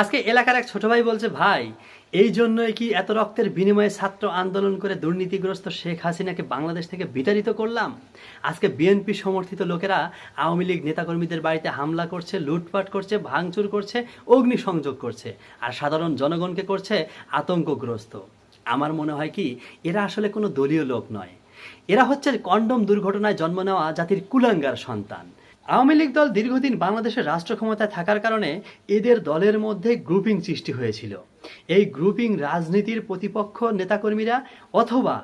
আজকে এলাকার এক ছোট ভাই বলছে, ভাই, এই জন্যই কি এত রক্তের বিনিময়ে ছাত্র আন্দোলন করে দুর্নীতিগ্রস্ত শেখ হাসিনাকে বাংলাদেশ থেকে বিতাড়িত করলাম? আজকে বিএনপি সমর্থিত লোকেরা আওয়ামী লীগ নেতাকর্মীদের বাড়িতে হামলা করছে, লুটপাট করছে, ভাঙচুর করছে, অগ্নিসংযোগ করছে আর সাধারণ জনগণকে করছে আতঙ্কগ্রস্ত। আমার মনে হয় কি, এরা আসলে কোনো দলীয় লোক নয়। এরা হচ্ছে কন্ডম দুর্ঘটনায় জন্ম নেওয়া জাতির কুলাঙ্গার সন্তান। আওয়ামী লীগ দল দীর্ঘদিন বাংলাদেশের রাষ্ট্র ক্ষমতায় থাকার কারণে এদের দলের মধ্যে গ্রুপিং সৃষ্টি হয়েছিল। এই গ্রুপিং রাজনীতির প্রতিপক্ষ নেতাকর্মীরা অথবা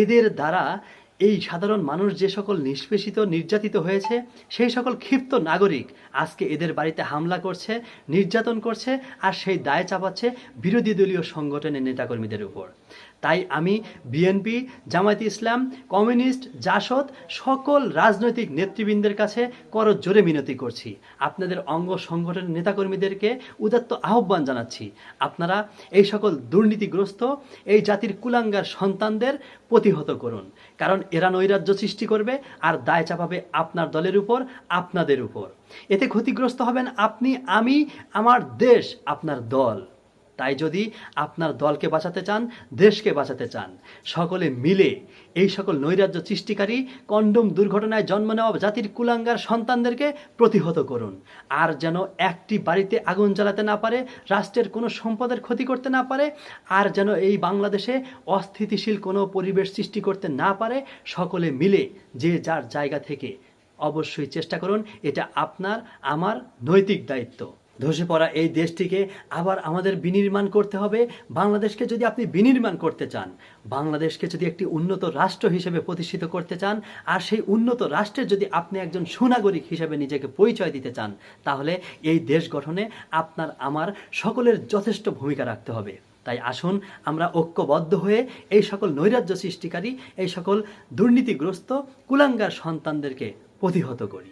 এদের দ্বারা এই সাধারণ মানুষ যে সকল নিষ্পেষিত, নির্যাতিত হয়েছে, সেই সকল ক্ষিপ্ত নাগরিক আজকে এদের বাড়িতে হামলা করছে, নির্যাতন করছে আর সেই দায় চাপাচ্ছে বিরোধী দলীয় সংগঠনের নেতাকর্মীদের উপর। তাই আমি বিএনপি, জামায়াত ইসলাম, কমিউনিস্ট, জাসদ সকল রাজনৈতিক নেতৃবৃন্দের কাছে করজোরে মিনতি করছি। আপনাদের অঙ্গ সংগঠনের নেতাকর্মীদেরকে উদাত্ত আহ্বান জানাচ্ছি। আপনারা এই সকল দুর্নীতিগ্রস্ত, এই জাতির কুলাঙ্গার সন্তানদের প্রতিহত করুন। কারণ এরা নৈরাজ্য সৃষ্টি করবে আর দায় চাপাবে আপনার দলের উপর, আপনাদের উপর। এতে ক্ষতিগ্রস্ত হবেন আপনি, আমি, আমার দেশ, আপনার দল। তাই যদি আপনার দলকে বাঁচাতে চান, দেশকে বাঁচাতে চান, সকলে মিলে এই সকল নৈরাজ্য সৃষ্টিকারী কন্ডম দুর্ঘটনায় জন্ম নেওয়া জাতির কুলাঙ্গার সন্তানদেরকে প্রতিহত করুন। আর যেন একটি বাড়িতে আগুন জ্বালাতে না পারে, রাষ্ট্রের কোনো সম্পদের ক্ষতি করতে না পারে, আর যেন এই বাংলাদেশে অস্থিতিশীল কোনো পরিবেশ সৃষ্টি করতে না পারে, সকলে মিলে যে যার জায়গা থেকে অবশ্যই চেষ্টা করুন, এটা আপনার, আমার নৈতিক দায়িত্ব। ধসে পড়া এই দেশটিকে আবার আমাদের বিনির্মাণ করতে হবে। বাংলাদেশকে যদি আপনি বিনির্মাণ করতে চান, বাংলাদেশকে যদি একটি উন্নত রাষ্ট্র হিসেবে প্রতিষ্ঠিত করতে চান, আর সেই উন্নত রাষ্ট্রের যদি আপনি একজন সুনাগরিক হিসেবে নিজেকে পরিচয় দিতে চান, তাহলে এই দেশ গঠনে আপনার, আমার সকলের যথেষ্ট ভূমিকা রাখতে হবে। তাই আসুন, আমরা ঐক্যবদ্ধ হয়ে এই সকল নৈরাজ্য সৃষ্টিকারী, এই সকল দুর্নীতিগ্রস্ত, কুলাঙ্গার সন্তানদেরকে প্রতিহত করি।